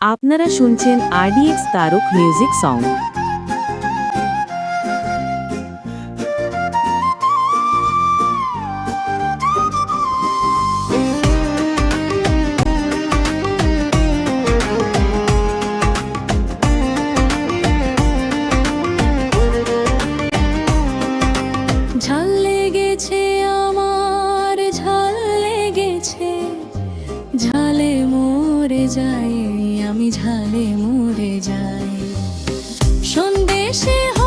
আপনারা শুনছেন RDX Tarak music song আমার ঝালে মরে যায় আমি ঝালে মরে যাই। সন্দেশে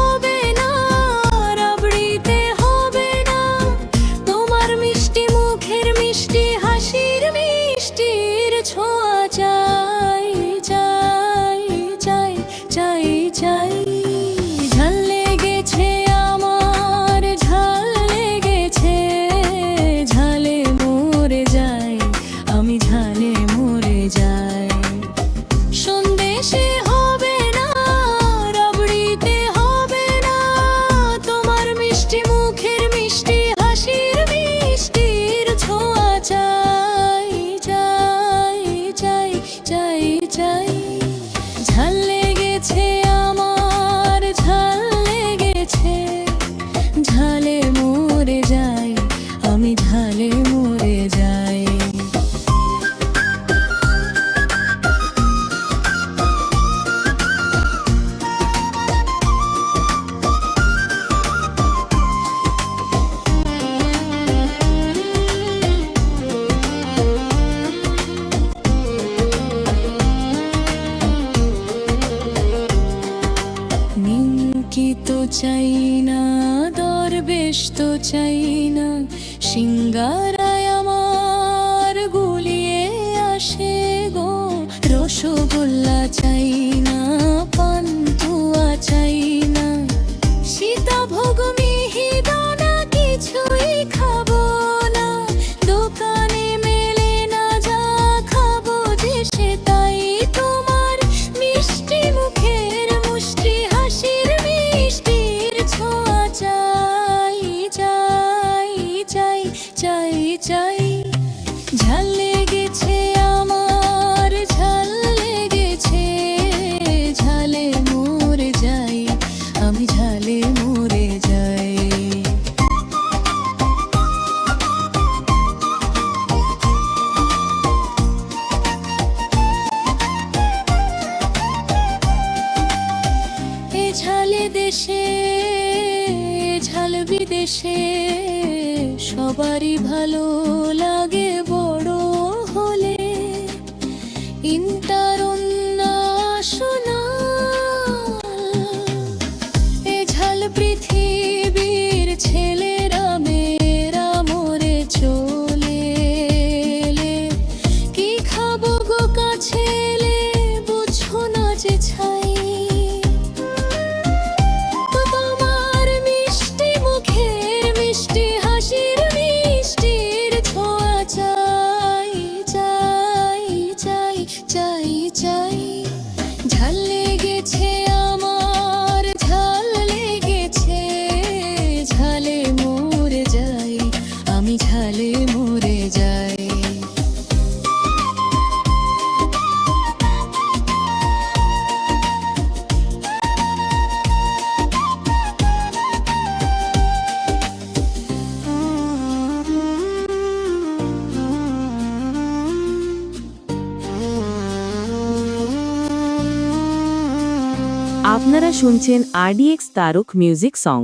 মরে যাই। নিমকি তো চাই না দরবেশ তো চাই না সিঙ্গারায় আমার দেশে সবারই ভালো লাগে, বড় হলে ইন্টার এ ঝাল পৃথিবীর চলে কি খাব গো কাছে? আপনারা শুনছেন আরডিএক্স তারক মিউজিক সং